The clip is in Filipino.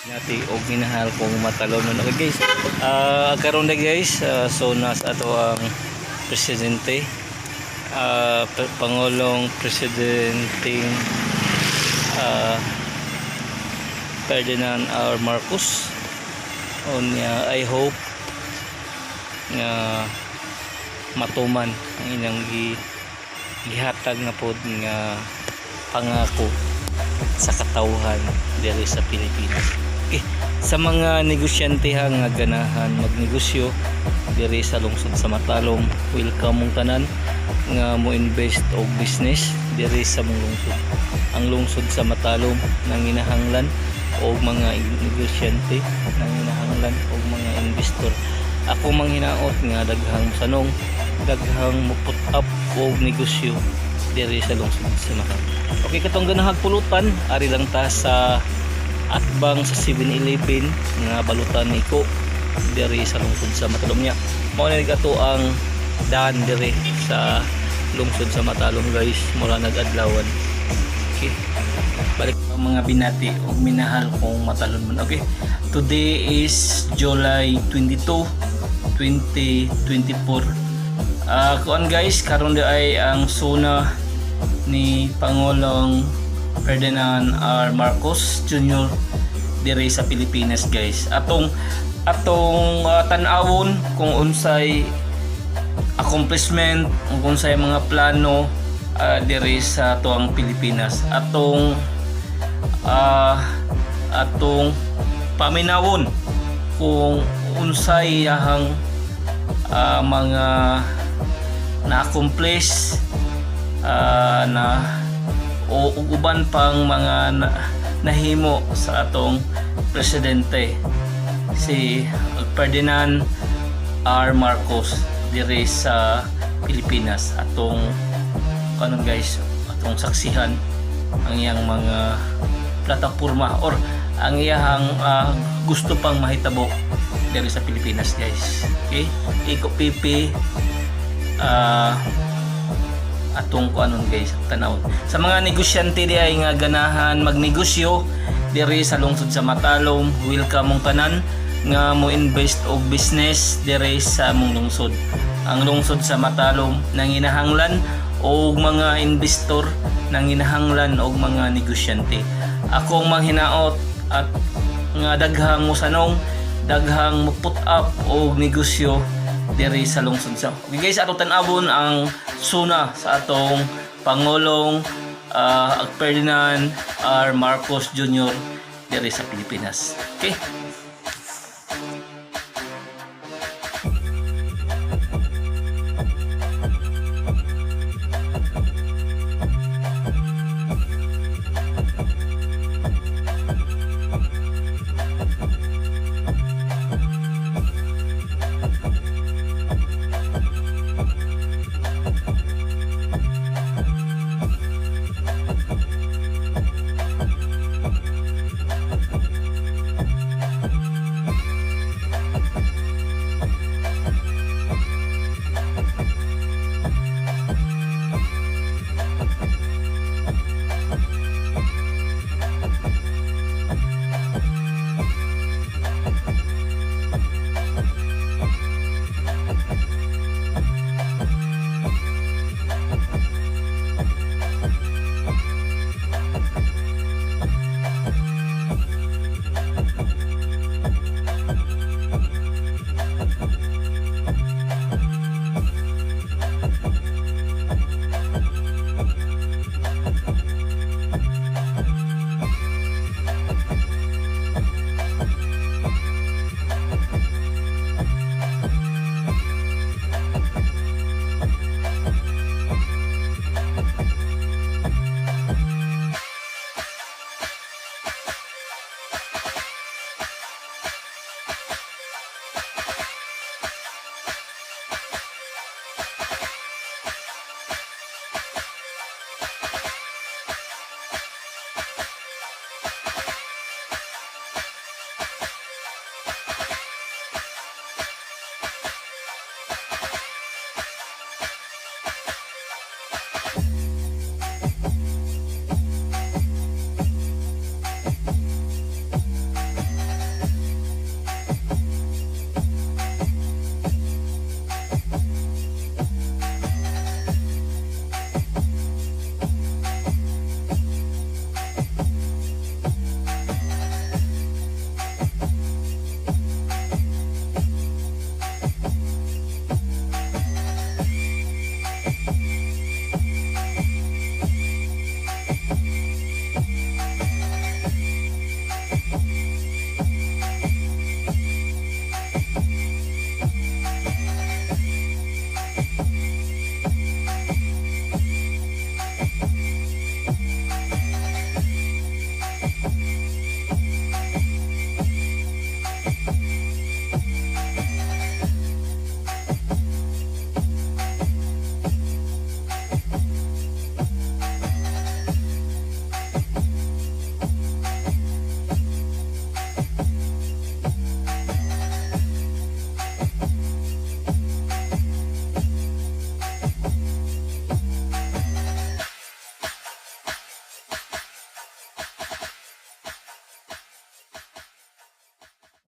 Nati og minahal kong matalon nun. Okay guys, ah karon na guys, ah, so nas ato ang presidente P- Pangulong Presidenting ah Ferdinand R. Marcos. Unya, I hope nga matuman ang inyang gi gihatag na pod nga pangako sa katawhan diri sa Pilipinas. Sa mga negosyante ha nga ganahan magnegosyo diri sa lungsod sa Matalom, welcome mong tanan nga mo invest og business diri sa mong lungsod. Ang lungsod sa Matalom nang inahanglan og mga negosyante nang inahanglan og mga investor. Ako mang hinaot nga daghang sanong daghang mo put up og negosyo diri sa lungsod sa Matalom. Okay katong ganahag pulutan ari lang ta sa atbang sa 7-Eleven nga balutan ni ko diri sa lungsod sa Matalom niya. Mao na ato ang daan diri sa lungsod sa Matalom guys mula nag-adlawan. Okay. Balik ang mga binati o minahal kong matalon mo. Okay. Today is July 22, 2024. Ah, kuan guys, karon ay ang suna ni Pangulong Ferdinand R. Marcos Jr. diri sa Pilipinas guys. Atong atong ah, tan-awon kung unsay accomplishment kung unsay mga plano ah, diri sa tuang Pilipinas. Atong ah, atong paminawon kung unsay yahang ah, mga na-accomplish ah, na o uban pang mga na, nahimo sa atong presidente si Ferdinand R. Marcos diri sa Pilipinas. Atong kanon guys atong saksihan ang iyang mga plataporma or ang iyang ah, gusto pang mahitabo diri sa Pilipinas guys. Okay? Iko pipi ah atong kuanon guys tanawon sa mga negosyante di ay nga ganahan magnegosyo diri sa lungsod sa Matalom welcome mong tanan nga mo invest og business diri sa mong lungsod. Ang lungsod sa Matalom nanginahanglan og mga investor nanginahanglan og mga negosyante. Akong manghinaot at nga daghang musanong daghang mo put up og negosyo diri sa lungsod sa okay guys ato tan-awon ang suna sa atong pangulong uh, Ferdinand R. Marcos Jr. diri sa Pilipinas okay